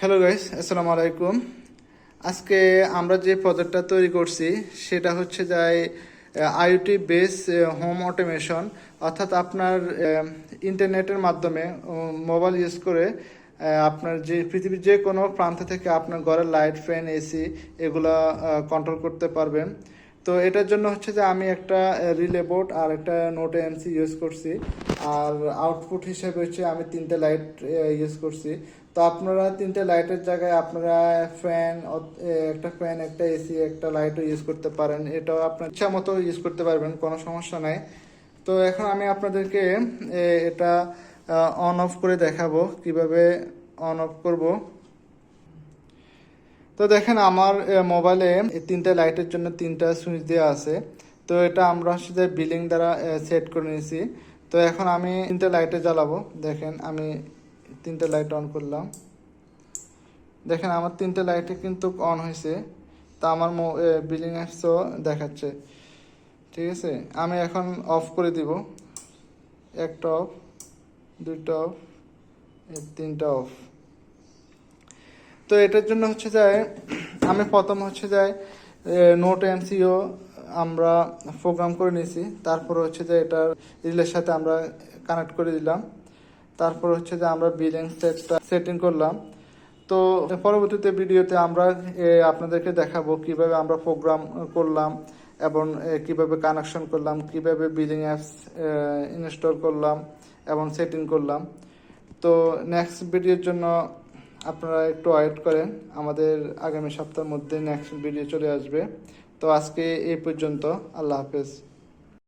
Hello guys আসসালামু আলাইকুম আজকে আমরা যে প্রজেক্টটা তৈরি করছি, সেটা হচ্ছে যায় আইওটি বেস হোম অটোমেশন অর্থাৎ আপনার ইন্টারনেটের মাধ্যমে মোবাইল ইউজ করে আপনার যে, পৃথিবীর যে কোনো প্রান্ত থেকে আপনার ঘরের লাইট ফ্যান এসি এগুলা কন্ট্রোল করতে পারবেন। তো এটার জন্য হচ্ছে যে আমি একটা রিলে বোর্ড আর একটা নোট এমসি ইউজ করছি। আর আউটপুট হিসেবে হচ্ছে আমি তিনটে লাইট ইউজ করছি। তো আপনারা তিনটে লাইটের জায়গায় আপনারা ফ্যান একটা ফ্যান একটা এসি একটা লাইটও ইউজ করতে পারেন। এটাও আপনার ইচ্ছা মতো ইউজ করতে পারবেন, কোনো সমস্যা নাই। তো এখন আমি আপনাদেরকে এটা অন অফ করে দেখাবো। কীভাবে অন অফ করব। তো দেখেন আমার মোবাইলে তিনটা লাইটের জন্য তিনটা সুইচ দেওয়া আছে। তো এটা আমরা হচ্ছে বিলিং দ্বারা সেট করে নিয়েছি। তো এখন আমি তিনটা লাইটে জ্বালাবো। দেখেন আমি তিনটা লাইট অন করলাম। দেখেন আমার তিনটা লাইটে কিন্তু অন হয়েছে। তা আমার বিলিং অ্যাপসও দেখাচ্ছে। ঠিক আছে? আমি এখন অফ করে দিব। একটা অফ দুইটা অফ তিনটা অফ তো এটার জন্য হচ্ছে যায় আমি প্রথম হচ্ছে যায় নোট এমসিও আমরা প্রোগ্রাম করে নিয়েছি। তারপর হচ্ছে যে এটার রিলের সাথে আমরা কানেক্ট করে দিলাম। তারপর হচ্ছে যে আমরা বিলিং সেটটা সেটিং করলাম। তো পরবর্তীতে ভিডিওতে আমরা আপনাদেরকে দেখাবো কীভাবে আমরা প্রোগ্রাম করলাম এবং কীভাবে কানেকশন করলাম, কীভাবে বিলিং অ্যাপস ইনস্টল করলাম এবং সেটিং করলাম। তো নেক্সট ভিডিওর জন্য আপনারা একটু ওয়েট করেন। আমাদের আগামী সপ্তাহের মধ্যে নেক্সট ভিডিও চলে আসবে। তো আজকে এই পর্যন্ত। আল্লাহ হাফেজ।